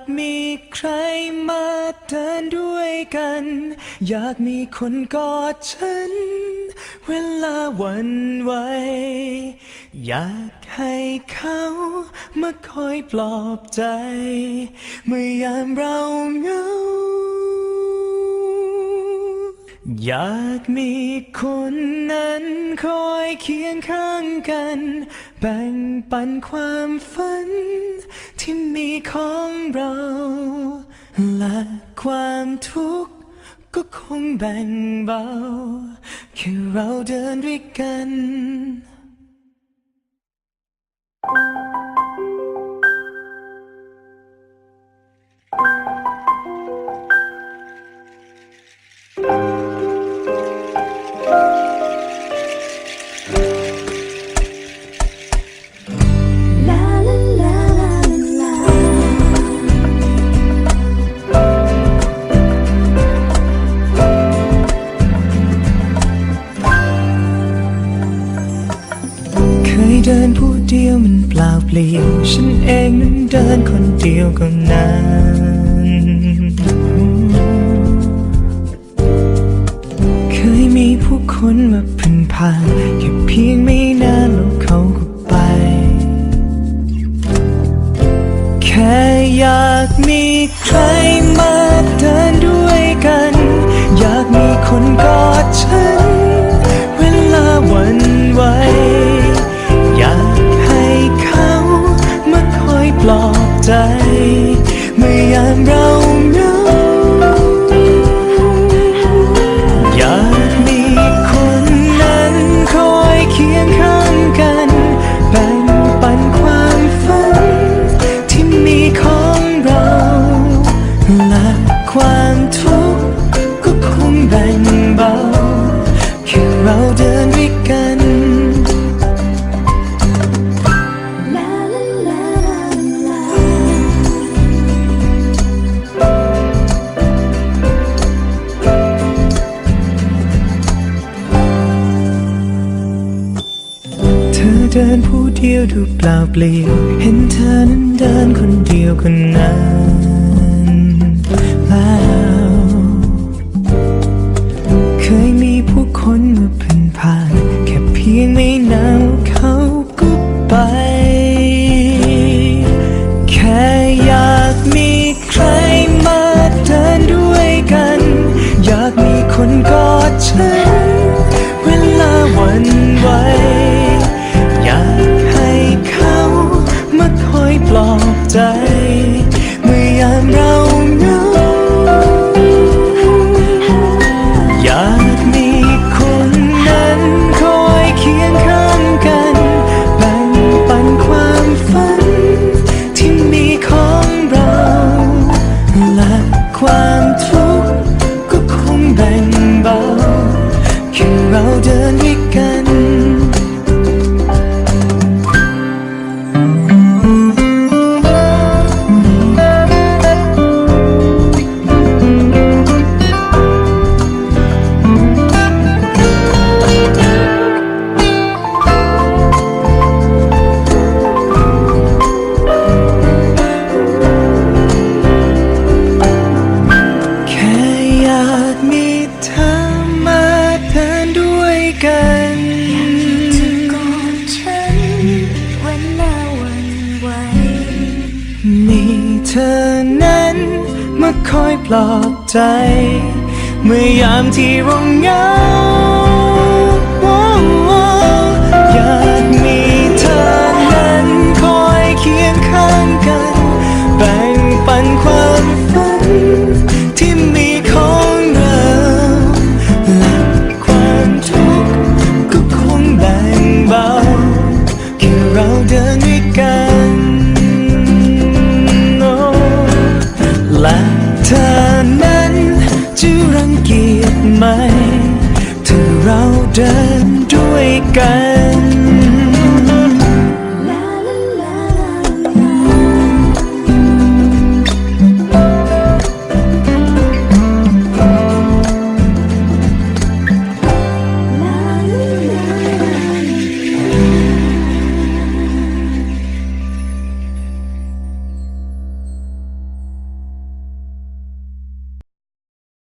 อยากมีใครมาเดินด้วยกัน อยากมีคนกอดฉัน เวลาวันไหว อยากให้เขามาคอยปลอบใจ เมื่อยามเราเหงา อยากมีคนนั้นคอยเคียงข้างกัน แบ่งปันความฝัน ที่มีของเรา และความทุกข์ก็คงแบ่งเบา แค่เราเดินด้วยกัน ดินผู้เดียวมันเปล่าเปลี่ยว ฉันเองนั้นเดินคนเดียวก็นานเคยมีผู้คนมาพึงผ่านแค่เพียงไม่นานแล้วเขาก็ไป แค่อยากมีใครมาเดินด้วยกัน อยากมีคนกอด ปลอบใจ เมื่อยามเราเหงา เดินผู้เดียวดูเปล่าเปลี่ยว เห็นเธอนั้นเดินคนเดียวคนนั้น คอยปลอบใจ เมื่อยามที่เราเหงา ดินด้วยกัน